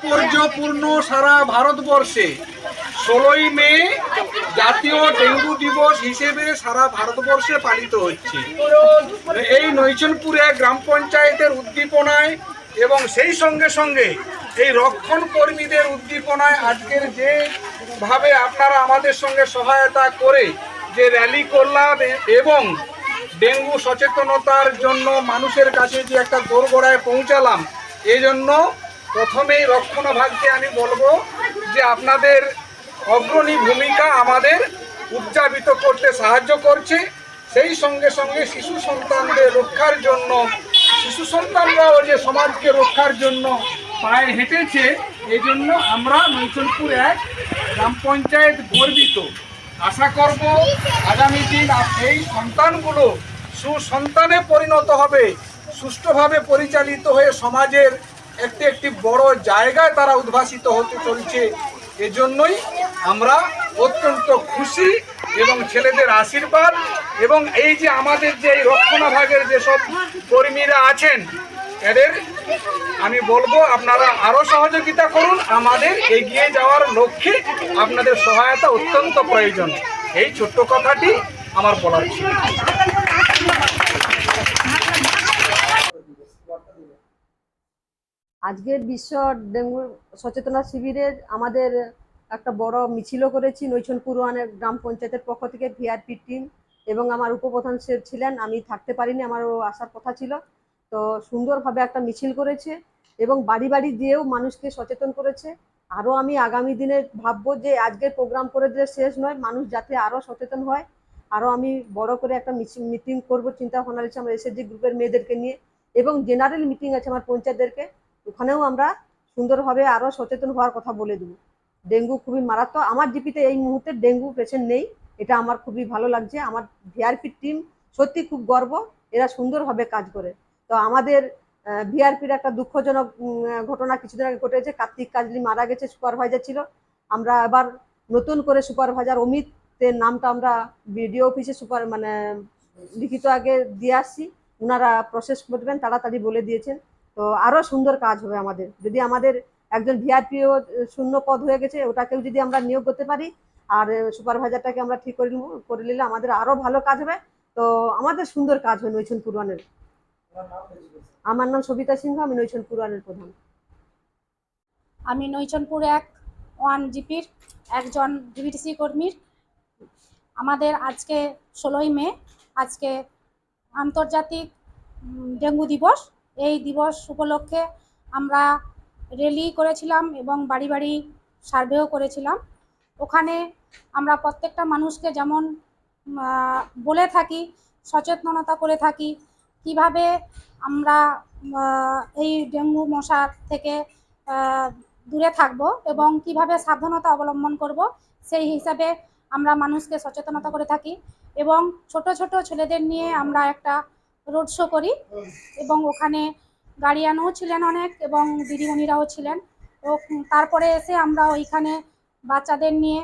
তাৎপর্যপূর্ণ সারা ভারতবর্ষে। ষোলোই মে জাতীয় ডেঙ্গু দিবস হিসেবে সারা ভারতবর্ষে পালিত হচ্ছে। এই নৈচনপুরে গ্রাম পঞ্চায়েতের উদ্দীপনায় এবং সেই সঙ্গে সঙ্গে এই রক্ষণ কর্মীদের উদ্দীপনায় আজকের যে ভাবে আপনারা আমাদের সঙ্গে সহায়তা করে যে র্যালি করলাম এবং ডেঙ্গু সচেতনতার জন্য মানুষের কাছে যে একটা দোরগোড়ায় পৌঁছালাম এই জন্য প্রথমেই রক্ষণভাগকে আমি বলব যে আপনাদের অগ্রণী ভূমিকা আমাদের উদযাপিত করতে সাহায্য করছে। সেই সঙ্গে সঙ্গে শিশু সন্তানদের রক্ষার জন্য, শিশু সন্তানরাও যে সমাজকে রক্ষার জন্য পায়ে হেঁটেছে এই জন্য আমরা নৈচনপুর এক গ্রাম পঞ্চায়েত গর্বিত। আশা করব আগামী দিন এই সন্তানগুলো সুসন্তানে পরিণত হবে, সুষ্ঠুভাবে পরিচালিত হয়ে সমাজের একটি একটি বড় জায়গায় তারা উদ্ভাসিত হতে চলছে। এজন্যই আমরা অত্যন্ত খুশি এবং ছেলেদের আশীর্বাদ এবং এই যে আমাদের যে এই রক্ষণাভাগের যেসব কর্মীরা আছেন, এদের আমি বলব আপনারা আরও সহযোগিতা করুন। আমাদের এগিয়ে যাওয়ার লক্ষ্যে আপনাদের সহায়তা অত্যন্ত প্রয়োজন। এই ছোট্ট কথাটি আমার বলার ছিল। আজকের বিশ্ব ডেঙ্গু সচেতনা শিবিরে আমাদের একটা বড় মিছিলও করেছি নৈছনপুর ওয়ানের গ্রাম পঞ্চায়েতের পক্ষ থেকে ভিআরপি টিম এবং আমার উপপ্রধান সে- ছিলেন, আমি থাকতে পারিনি, আমারও আসার কথা ছিল। তো সুন্দরভাবে একটা মিছিল করেছে এবং বাড়ি বাড়ি দিয়েও মানুষকে সচেতন করেছে। আরও আমি আগামী দিনে ভাববো যে আজকের প্রোগ্রাম করে দিলে শেষ নয়, মানুষ যাতে আরও সচেতন হয়। আরও আমি বড় করে একটা মিটিং করব চিন্তা ভাবনা রয়েছে আমার এসএসজি গ্রুপের মেয়েদেরকে নিয়ে এবং জেনারেল মিটিং আছে আমার পঞ্চায়েতদেরকে। ওখানেও আমরা সুন্দরভাবে আরও সচেতন হওয়ার কথা বলে দেবো। ডেঙ্গু খুবই মারাত্মক। আমার জিপিতে এই মুহূর্তে ডেঙ্গু পেশেন্ট নেই। এটা আমার খুবই ভালো লাগছে। আমার ভিআরপি টিম সত্যি খুব গর্ব। এরা সুন্দরভাবে কাজ করে। তো আমাদের ভিআরপির একটা দুঃখজনক ঘটনা কিছুদিন আগে ঘটেছে। কার্তিক কাজলি মারা গেছে, সুপারভাইজার ছিল। আমরা আবার নতুন করে সুপারভাইজার অমিতের নামটা আমরা বিডিও অফিসে সুপার মানে লিখিত আগে দিয়ে আসছি। ওনারা প্রসেস করবেন, তাড়াতাড়ি বলে দিয়েছেন। তো আরও সুন্দর কাজ হবে আমাদের। যদি আমাদের একজন ভিআরপিও শূন্য পদ হয়ে গেছে, ওটাকেও যদি আমরা নিয়োগ করতে পারি, আর সুপারভাইজারটাকে আমরা ঠিক করে করে নিলে আমাদের আরও ভালো কাজ হবে। তো আমাদের সুন্দর কাজ হয় নৈছন পুরানের আমার নাম সবিতা সিংহ, আমি নৈছন পুরানের প্রধান। আমি নৈচনপুর এক ওয়ান জিপির একজন ডিবিটিসি কর্মীর। আমাদের আজকে ষোলোই মে, আজকে আন্তর্জাতিক ডেঙ্গু দিবস। এই দিবস উপলক্ষে আমরা র্যালি করেছিলাম এবং বাড়ি বাড়ি সার্ভেও করেছিলাম। ওখানে আমরা প্রত্যেকটা মানুষকে যেমন বলে থাকি, সচেতনতা করে থাকি, কীভাবে আমরা এই ডেঙ্গু মশার থেকে দূরে থাকব এবং কীভাবে সাবধানতা অবলম্বন করব, সেই হিসাবে আমরা মানুষকে সচেতনতা করে থাকি। এবং ছোট ছোট ছেলেদের নিয়ে আমরা একটা রোড শো করি এবং ওখানে গার্ডিয়ানও ছিলেন অনেক এবং দিদিমণিরাও ছিলেন। তো তারপরে এসে আমরা ওইখানে বাচ্চাদের নিয়ে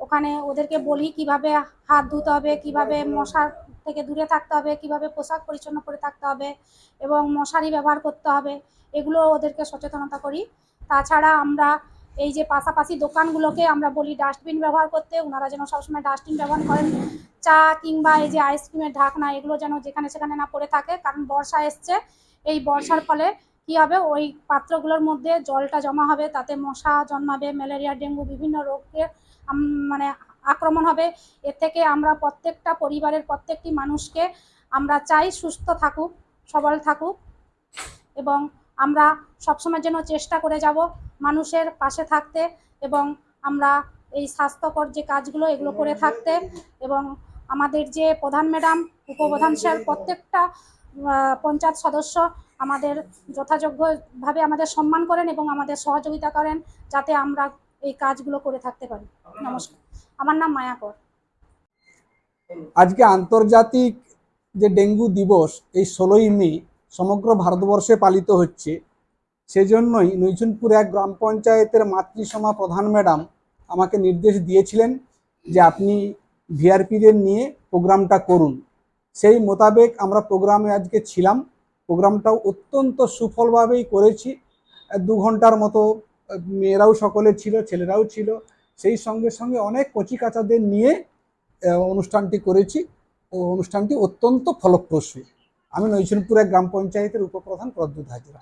ওখানে ওদেরকে বলি কীভাবে হাত ধুতে হবে, কীভাবে মশার থেকে দূরে থাকতে হবে, কীভাবে পোশাক পরিচ্ছন্ন করে থাকতে হবে এবং মশারি ব্যবহার করতে হবে, এগুলো ওদেরকে সচেতনতা করি। তাছাড়া আমরা এই যে পাশাপাশি দোকানগুলোকে আমরা বলি ডাস্টবিন ব্যবহার করতে ওনারা যেন সবসময় ডাস্টবিন ব্যবহার করেন। চা কিংবা এই যে আইসক্রিমের ঢাকনা, এগুলো যেন যেখানে সেখানে না পড়ে থাকে, কারণ বর্ষা এসছে। এই বর্ষার ফলে কি হবে? ওই পাত্রগুলোর মধ্যে জলটা জমা হবে, তাতে মশা জন্মাবে, ম্যালেরিয়া, ডেঙ্গু, বিভিন্ন আম- মানে আক্রমণ হবে। এর থেকে আমরা প্রত্যেকটা পরিবারের প্রত্যেকটি মানুষকে আমরা চাই সুস্থ থাকুক, সবল থাকুক এবং আমরা সবসময় যেন চেষ্টা করে যাব মানুষের পাশে থাকতে এবং আমরা এই স্বাস্থ্যকর যে কাজগুলো, এগুলো করে থাকতে এবং আমাদের যে প্রধান ম্যাডাম, উপপ্রধান স্যার, প্রত্যেকটা পঞ্চায়েত সদস্য আমাদের যথাযোগ্যভাবে আমাদের সম্মান করেন এবং আমাদের সহযোগিতা করেন যাতে আমরা এই কাজগুলো করে থাকতে পারি। নমস্কার। আমার নাম মায়াকর আজকে আন্তর্জাতিক যে ডেঙ্গু দিবস, এই ষোলোই মে সমগ্র ভারতবর্ষে পালিত হচ্ছে। সেজন্যই নৈচনপুর এক গ্রাম পঞ্চায়েতের মাতৃসমা প্রধান ম্যাডাম আমাকে নির্দেশ দিয়েছিলেন যে আপনি ভিআরপিদের নিয়ে প্রোগ্রামটা করুন। সেই মোতাবেক আমরা প্রোগ্রামে আজকে ছিলাম। প্রোগ্রামটাও অত্যন্ত সুফলভাবেই করেছি। দু ঘণ্টার মতো মেয়েরাও সকলে ছিল, ছেলেরাও ছিল। সেই সঙ্গে সঙ্গে অনেক কচি কাচাদের নিয়ে অনুষ্ঠানটি করেছি। ও অনুষ্ঠানটি অত্যন্ত ফলপ্রসূ। আমি নৈচনপুরা গ্রাম পঞ্চায়েতের উপপ্রধান প্রদ্যুৎ হাজরা।